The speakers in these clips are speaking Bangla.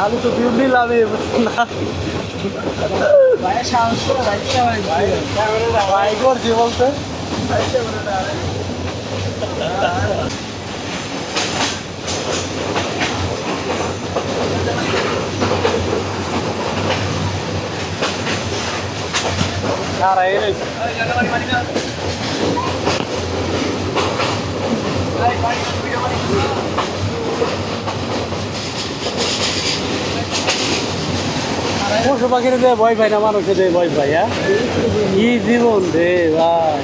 আমি তো বিল নিলামই না ভাই করছি বলতে Cara, ele. পশু পাখির দিয়ে ভয় পাই না মানুষের দিয়ে ভয় পাই হ্যাঁ? কি জীবন রে ভাই।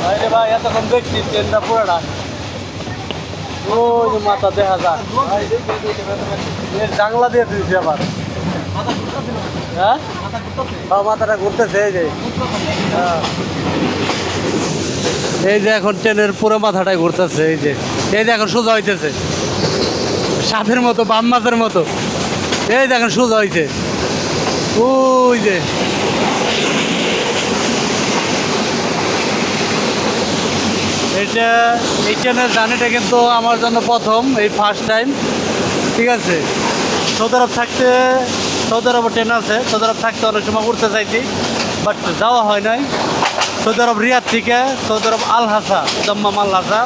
ভাই রে ভাই এতক্ষণ দেখছি ট্রেনটা পুরোটা ওই মাথা দেখা এর জাংলা দিয়ে দিয়েছি আবার। হ্যাঁ? হ্যাঁ, মাথাটা ঘুরতেছে এই যে। হ্যাঁ। এই যে এখন ট্রেনের পুরো মাথাটাই ঘুরতেছে, এই যে। এই যে এখন সোজা হইতেছে। সাপের মতো, বাম মাছের মতো। এই দেখেন সোজা হইছে। ওই যে। এটা এই ট্রেনের জার্নিটা কিন্তু আমার জন্য প্রথম, এই ফার্স্ট টাইম ঠিক আছে? সৌদি আরব থাকতে সৌদি আরব ট্রেন আছে সৌদি আরব থাকতে অনেক সময় উঠতে চাইছি বাট যাওয়া হয় নাই। সৌদি আরব রিয়াদ থেকে সৌদি আরব আল হাসা, দম্মাম আল হাসা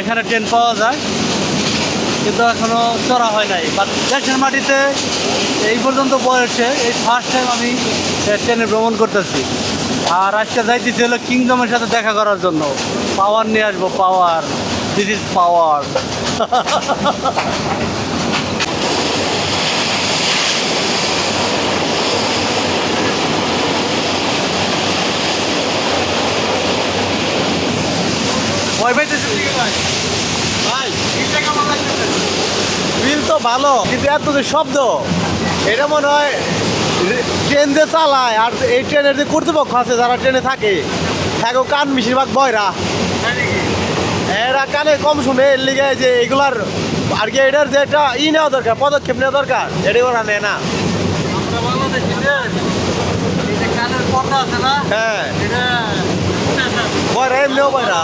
এখানে ট্রেন পাওয়া যায়। কিন্তু এখনও চড়া হয় নাই। বাট দেশের মাটিতে এই পর্যন্ত বয়সে এই ফার্স্ট টাইম আমি ট্রেনে ভ্রমণ করতেছি। আর আজকে যাইতেছি হলো কিংডমের সাথে দেখা করার জন্য। পাওয়ার নিয়ে আসব পাওয়ার দিস ইজ পাওয়ার ভয় পাইতেছি ভাই এটা কেমন লাগতেছে বিল তো ভালো কিন্তু এত যে শব্দ এটা মনে হয় ট্রেন যে চালায় আর এই ট্রেনের যে কর্তৃপক্ষ আছে যারা ট্রেনে থাকে হ্যাঁ কান বেশিরভাগ বয়রা। এরা কানে কম শুনে এর লিগে যে এগুলার আর কি এটার যে একটা ই নেওয়া দরকার পদক্ষেপ নেওয়া দরকার এটা ওরা নেয় না। হ্যাঁ। বয়রা এমনিও বয়রা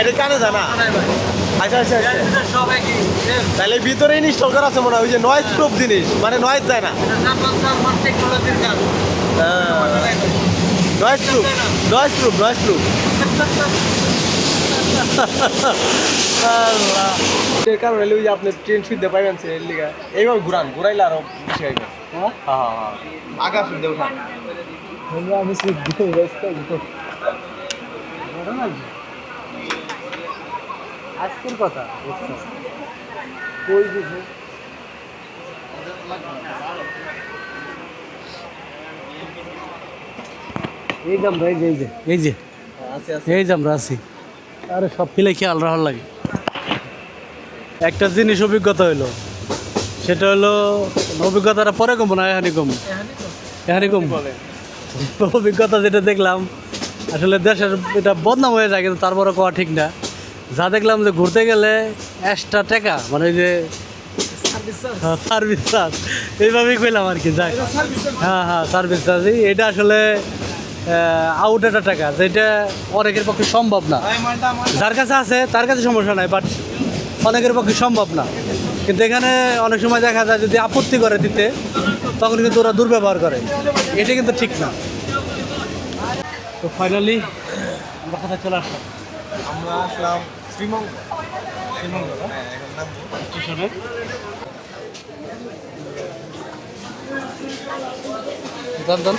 এটা কানে জানা আচ্ছা আচ্ছা আচ্ছা। তাহলে ভিতরে ইনস্টল করা আছে মনে হয় ওই যে নয়েজ প্রুফ জিনিস মানে নয়েজ যায় না। Noise proof noise proof noise proof Allah. এই কারণে হইলে ওই যে আপনি ট্রেন শুনতে পাইবেন এর লিগা। এইভাবে ঘুরান ঘুরাইলে আরও বেশি হ্যাঁ হ্যাঁ? হ্যাঁ হ্যাঁ আগা শুনতে উঠান। আমি ব্যস্ত। আজকের কথা বুঝছ কই দিছে? এই যে আমরা এই যে এই যে। এই যে। আমরা আছি। আরে সব ফিলে খেয়াল রাখার লাগে? একটা জিনিস অভিজ্ঞতা হইল। সেটা হলো অভিজ্ঞতাটা পরে কমবো না এখানে কম এখানে কম অভিজ্ঞতা যেটা দেখলাম আসলে দেশের এটা বদনাম হয়ে যায় কিন্তু তারপরে কোয়া ঠিক না। যা দেখলাম যে ঘুরতে গেলে এক্সট্রা টাকা মানে ওই যে সার্ভিস চার্জ এইভাবেই কইলাম আর কি যাক। হ্যাঁ হ্যাঁ সার্ভিস চার্জ এটা আসলে আউট একটা টাকা যেটা অনেকের পক্ষে সম্ভব না। যার কাছে আছে তার কাছে সমস্যা নাই বাট অনেকের পক্ষে সম্ভব না। কিন্তু এখানে অনেক সময় দেখা যায় যদি আপত্তি করে দিতে তখন কিন্তু ওরা দুর্ব্যবহার করে। এটা কিন্তু ঠিক না। তো ফাইনালি আমরা কোথায় চলে আসলাম? আমরা আসলাম শ্রীমঙ্গল শ্রীমঙ্গল হ্যাঁ এখন নাম স্টেশনে। দান দান।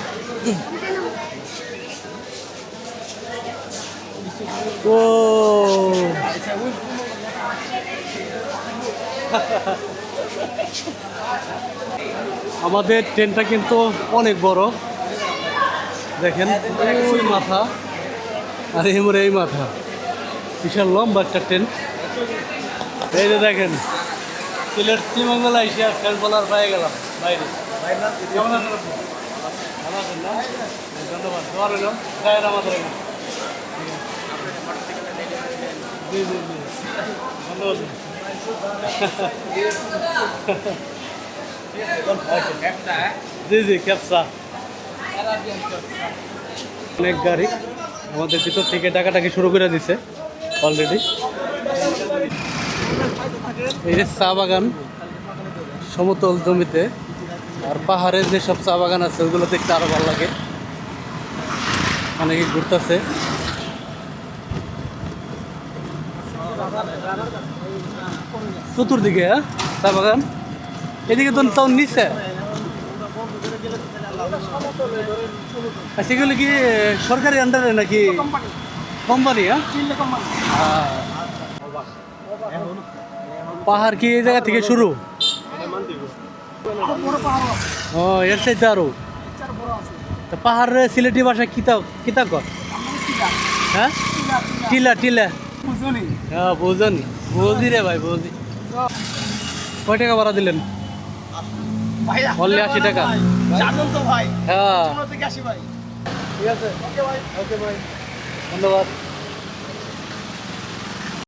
ও। আমাদের ট্রেনটা কিন্তু অনেক বড়। দেখেন, ওই মাথা, আর এই এই মাথা। বিশাল লম্বা একটা ট্রেন এই যে দেখেন, সিলেট শ্রীমঙ্গল এসে ফ্যান বলার পেয়ে গেলাম, বাইরে। ধন্যবাদ। জি জি জি। জি জি ক্যাপসা অনেক গাড়ি আমাদের ভিতর থেকে টাকাটাকি শুরু করে দিছে অলরেডি এই যে চা বাগান, সমতল জমিতে, আর পাহাড়ের যেসব চা বাগান আছে, ওগুলো দেখতে আরও ভালো লাগে। অনেকে ঘুরতেছে। চতুর্দিকে হ্যাঁ চা বাগান। এদিকে তো তাও নিচে। আচ্ছা এগুলো কি সরকারি আন্ডারে নাকি কোম্পানি হ্যাঁ? হ্যাঁ। পাহাড় কি এই জায়গা থেকে শুরু? ও, এর চাইতে আরও। তা পাহাড়ের সিলেটি ভাষায় কিতা কিতা কর? হ্যাঁ? টিলা টিলা। হ্যাঁ বুঝনি। বুঝি রে ভাই, বুঝি। কয় টাকা ভাড়া দিলেন? অনলি আশি টাকা। তো ভাই। হ্যাঁ। থেকে আসি ভাই। ঠিক আছে। ওকে ভাই। ওকে ভাই। ধন্যবাদ।